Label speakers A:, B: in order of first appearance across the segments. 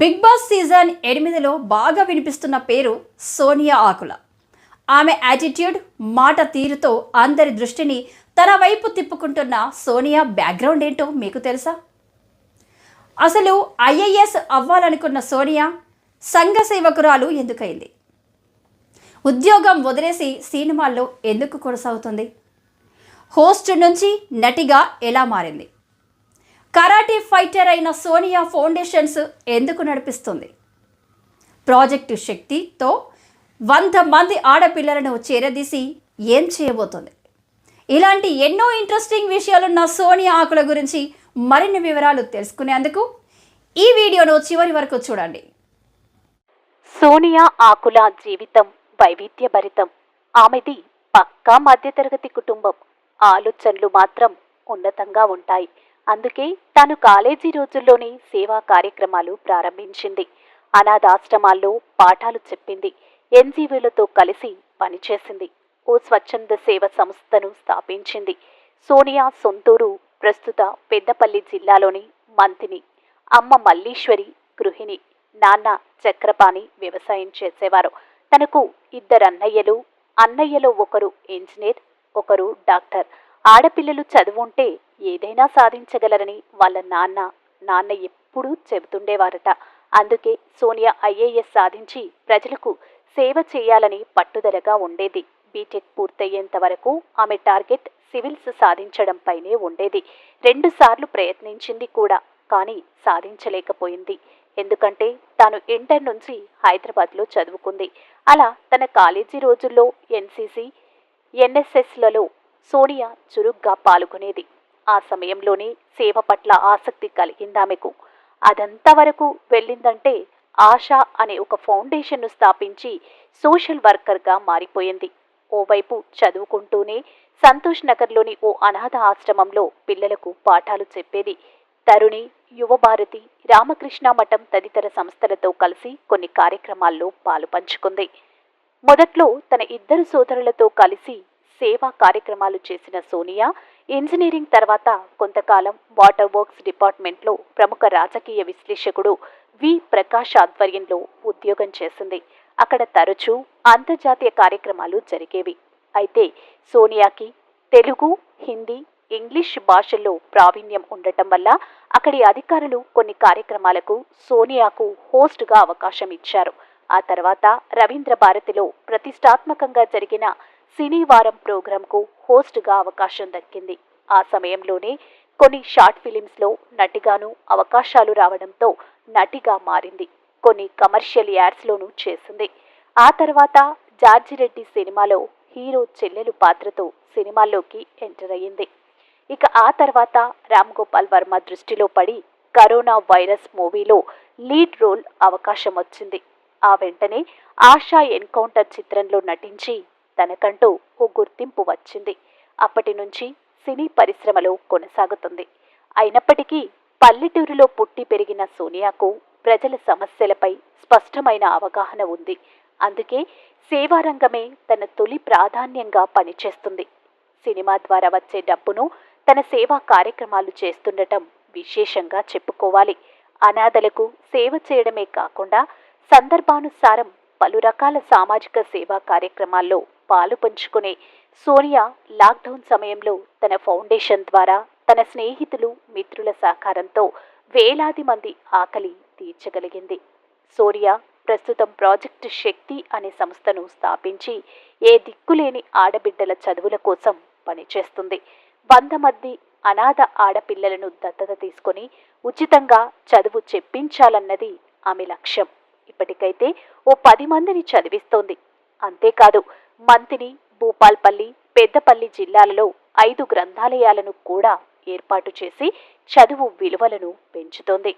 A: Big boss season ఎనిమిదిలో బాగా వినిపిస్తున్న పేరు సోనియా ఆకుల. ఆమె యాటిట్యూడ్ మాట తీరుతో అందరి దృష్టిని తన వైపు తిప్పుకుంటున్న సోనియా బ్యాక్గ్రౌండ్ ఏంటో మీకు తెలుసా? అసలు ఐఏఎస్ అవ్వాలనుకున్న సోనియా సంఘ సేవకురాలు ఎందుకైంది? ఉద్యోగం వదిలేసి సినిమాల్లో ఎందుకు కొనసాగుతుంది? హోస్ట్ నుంచి నటిగా ఎలా మారింది? కరాటే ఫైటర్ అయిన సోనియా ఫౌండేషన్స్ ఎందుకు నడిపిస్తుంది? ప్రాజెక్టు శక్తితో వంద మంది ఆడపిల్లలను చేరదీసి ఏం చేయబోతుంది? ఇలాంటి ఎన్నో ఇంట్రెస్టింగ్ విషయాలున్న సోనియా ఆకుల గురించి మరిన్ని వివరాలు తెలుసుకునేందుకు ఈ వీడియోను చివరి వరకు చూడండి.
B: సోనియా ఆకుల జీవితం వైవిధ్యభరితం. ఆమెది పక్కా మధ్యతరగతి కుటుంబం. ఆలోచనలు మాత్రం ఉన్నతంగా ఉంటాయి. అందుకే తాను కాలేజీ రోజుల్లోనే సేవా కార్యక్రమాలు ప్రారంభించింది. అనాథాశ్రమాల్లో పాఠాలు చెప్పింది. ఎన్జీవీలతో కలిసి పనిచేసింది. ఓ స్వచ్ఛంద సేవ సంస్థను స్థాపించింది. సోనియా సొంతూరు ప్రస్తుత పెద్దపల్లి జిల్లాలోని మంతిని అమ్మ మల్లీశ్వరి గృహిణి నాన్న చక్రపాణి వ్యవసాయం చేసేవారు. తనకు ఇద్దరు అన్నయ్యలు అన్నయ్యలో ఒకరు ఇంజనీర్ ఒకరు డాక్టర్. ఆడపిల్లలు చదువుంటే ఏదైనా సాధించగలరని వాళ్ళ నాన్న నాన్న ఎప్పుడూ చెబుతుండేవారట. అందుకే సోనియా ఐఏఎస్ సాధించి ప్రజలకు సేవ చేయాలని పట్టుదలగా ఉండేది. బీటెక్ పూర్తయ్యేంత వరకు ఆమె టార్గెట్ సివిల్స్ సాధించడంపైనే ఉండేది. రెండుసార్లు ప్రయత్నించింది కూడా కానీ సాధించలేకపోయింది. ఎందుకంటే తాను ఇంటర్ నుంచి హైదరాబాద్లో చదువుకుంది. అలా తన కాలేజీ రోజుల్లో ఎన్సీసీ ఎన్ఎస్ఎస్లలో సోనియా చురుగ్గా పాల్గొనేది. ఆ సమయంలోనే సేవ పట్ల ఆసక్తి కలిగిందామెకు. అదంతా వరకు వెళ్ళిందంటే ఆశ అనే ఒక ఫౌండేషన్ను స్థాపించి సోషల్ వర్కర్గా మారిపోయింది. ఓవైపు చదువుకుంటూనే సంతోష్ నగర్లోని ఓ అనాథ ఆశ్రమంలో పిల్లలకు పాఠాలు చెప్పేది. తరుణి యువభారతి రామకృష్ణ మఠం తదితర సంస్థలతో కలిసి కొన్ని కార్యక్రమాల్లో పాలు పంచుకుంది మొదట్లో తన ఇద్దరు సోదరులతో కలిసి సేవా కార్యక్రమాలు చేసిన సోనియా ఇంజనీరింగ్ తర్వాత కొంతకాలం వాటర్ వర్క్స్ డిపార్ట్మెంట్లో ప్రముఖ రాజకీయ విశ్లేషకుడు వి. ప్రకాష్ ఆధ్వర్యంలో ఉద్యోగం చేసింది. అక్కడ తరచూ అంతర్జాతీయ కార్యక్రమాలు జరిగేవి. అయితే సోనియాకి తెలుగు హిందీ ఇంగ్లీష్ భాషల్లో ప్రావీణ్యం ఉండటం వల్ల అక్కడి అధికారులు కొన్ని కార్యక్రమాలకు సోనియాకు హోస్ట్గా అవకాశం ఇచ్చారు. ఆ తర్వాత రవీంద్ర భారతిలో ప్రతిష్టాత్మకంగా జరిగిన సినీవారం ప్రోగ్రాంకు హోస్ట్గా అవకాశం దక్కింది. ఆ సమయంలోనే కొన్ని షార్ట్ ఫిలిమ్స్లో నటిగాను అవకాశాలు రావడంతో నటిగా మారింది. కొన్ని కమర్షియల్ యాడ్స్లోనూ చేసింది. ఆ తర్వాత జార్జిరెడ్డి సినిమాలో హీరో చెల్లెలు పాత్రతో సినిమాల్లోకి ఎంటర్ అయ్యింది. ఇక ఆ తర్వాత రామ్ గోపాల్ వర్మ దృష్టిలో పడి కరోనా వైరస్ మూవీలో లీడ్ రోల్ అవకాశం వచ్చింది. ఆ వెంటనే ఆశా ఎన్కౌంటర్ చిత్రంలో నటించి తనకంటూ ఓ గుర్తింపు వచ్చింది. అప్పటి నుంచి సినీ పరిశ్రమలో కొనసాగుతుంది. అయినప్పటికీ పల్లెటూరులో పుట్టి పెరిగిన సోనియాకు ప్రజల సమస్యలపై స్పష్టమైన అవగాహన ఉంది. అందుకే సేవారంగమే తన తొలి ప్రాధాన్యంగా పనిచేస్తుంది. సినిమా ద్వారా వచ్చే డబ్బును తన సేవా కార్యక్రమాలు చేస్తుండటం విశేషంగా చెప్పుకోవాలి. అనాథలకు సేవ చేయడమే కాకుండా సందర్భానుసారం పలు రకాల సామాజిక సేవా కార్యక్రమాల్లో పాలు పంచుకునే సోనియా లాక్డౌన్ సమయంలో తన ఫౌండేషన్ ద్వారా తన స్నేహితులు మిత్రుల సహకారంతో వేలాది మంది ఆకలి తీర్చగలిగింది. సోనియా ప్రస్తుతం ప్రాజెక్ట్ శక్తి అనే సంస్థను స్థాపించి ఏ దిక్కులేని ఆడబిడ్డల చదువుల కోసం పనిచేస్తుంది. వంద మంది అనాథ ఆడపిల్లలను దత్తత తీసుకొని ఉచితంగా చదువు చెప్పించాలన్నది ఆమె లక్ష్యం. ఇప్పటికైతే ఓ పది మందిని చదివిస్తోంది. అంతేకాదు మంతిని భూపాల్పల్లి పెద్దపల్లి జిల్లాలలో ఐదు గ్రంథాలయాలను కూడా ఏర్పాటు చేసి చదువు విలువలను పెంచుతోంది.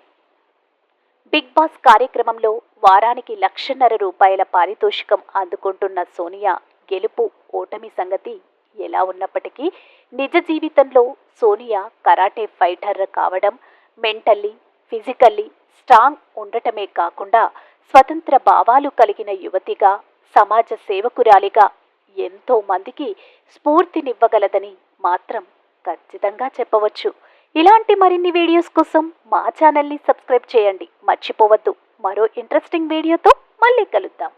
B: బిగ్ బాస్ కార్యక్రమంలో వారానికి లక్షన్నర రూపాయల పారితోషికం అందుకుంటున్న సోనియా గెలుపు ఓటమి సంగతి ఎలా ఉన్నప్పటికీ నిజ జీవితంలో సోనియా కరాటే ఫైటర్ కావడం మెంటల్లీ ఫిజికల్లీ స్ట్రాంగ్ ఉండటమే కాకుండా స్వతంత్ర భావాలు కలిగిన యువతిగా సమాజ సేవకురాలిగా ఎంతో మందికి స్ఫూర్తినివ్వగలదని మాత్రం ఖచ్చితంగా చెప్పవచ్చు. ఇలాంటి మరిన్ని వీడియోస్ కోసం మా ఛానల్ని సబ్స్క్రైబ్ చేయండి. మర్చిపోవద్దు. మరో ఇంట్రెస్టింగ్ వీడియోతో మళ్ళీ కలుద్దాం.